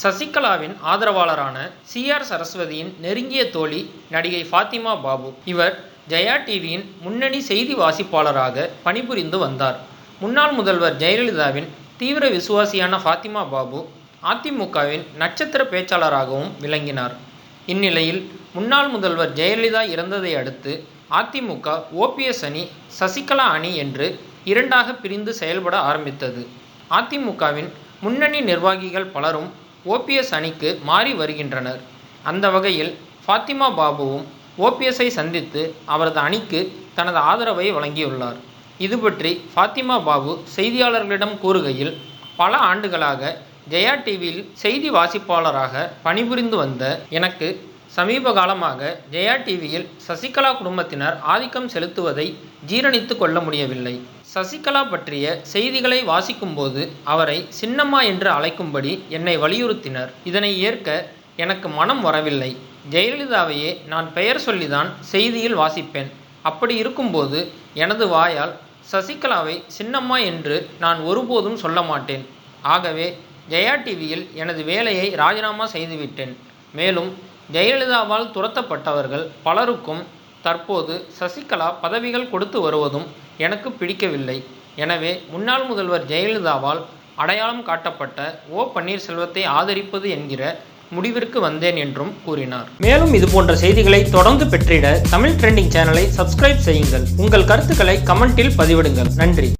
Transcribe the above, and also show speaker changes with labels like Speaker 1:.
Speaker 1: சசிகலாவின் ஆதரவாளரான C R சரஸ்வதியின் நெருங்கிய தோழி நடிகை ஃபாத்திமா பாபு. இவர் ஜெயா டிவியின் முன்னணி செய்தி வாசிப்பாளராக பணிபுரிந்து வந்தார். முன்னாள் முதல்வர் ஜெயலலிதாவின் தீவிர விசுவாசியான ஃபாத்திமா பாபு அதிமுகவின் நட்சத்திர பேச்சாளராகவும் விளங்கினார். இந்நிலையில் முன்னாள் முதல்வர் ஜெயலலிதா இறந்ததை அடுத்து அதிமுக ஓபிஎஸ் அணி சசிகலா அணி என்று இரண்டாக பிரிந்து செயல்பட ஆரம்பித்தது. அதிமுகவின் முன்னணி நிர்வாகிகள் பலரும் ஓபிஎஸ் அணிக்கு மாறி வருகின்றனர். அந்த வகையில் ஃபாத்திமா பாபுவும் ஓபிஎஸ்ஐ சந்தித்து அவரது அணிக்கு தனது ஆதரவை வழங்கியுள்ளார். இது பற்றி ஃபாத்திமா பாபு செய்தியாளர்களிடம் கூறுகையில் பல ஆண்டுகளாக ஜெயா டிவியில் செய்தி வாசிப்பாளராக பணிபுரிந்து வந்த எனக்கு சமீப காலமாக ஜெயா டிவியில் சசிகலா குடும்பத்தினர் ஆதிக்கம் செலுத்துவதை ஜீரணித்து கொள்ள முடியவில்லை. சசிகலா பற்றிய செய்திகளை வாசிக்கும்போது அவரை சின்னம்மா என்று அழைக்கும்படி என்னை வலியுறுத்தினர். இதனை ஏற்க எனக்கு மனம் வரவில்லை. ஜெயலலிதாவையே நான் பெயர் சொல்லிதான் செய்தியில் வாசிப்பேன். அப்படி இருக்கும்போது எனது வாயால் சசிகலாவை சின்னம்மா என்று நான் ஒருபோதும் சொல்ல மாட்டேன். ஆகவே ஜெயா டிவியில் எனது வேலையை ராஜினாமா செய்துவிட்டேன். மேலும் ஜெயலலிதாவால் துரத்தப்பட்டவர்கள் பலருக்கும் தற்போது சசிகலா பதவிகள் கொடுத்து வருவதும் எனக்கு பிடிக்கவில்லை. எனவே முன்னாள் முதல்வர் ஜெயலலிதாவால் அடையாளம் காட்டப்பட்ட ஓ. பன்னீர்செல்வத்தை ஆதரிப்பது என்கிற முடிவிற்கு வந்தேன் என்றும் கூறினார். மேலும் இது போன்ற செய்திகளை தொடர்ந்து பெற்றிட தமிழ் ட்ரெண்டிங் சேனலை சப்ஸ்கிரைப் செய்யுங்கள். உங்கள் கருத்துக்களை கமெண்டில் பதிவிடுங்கள். நன்றி.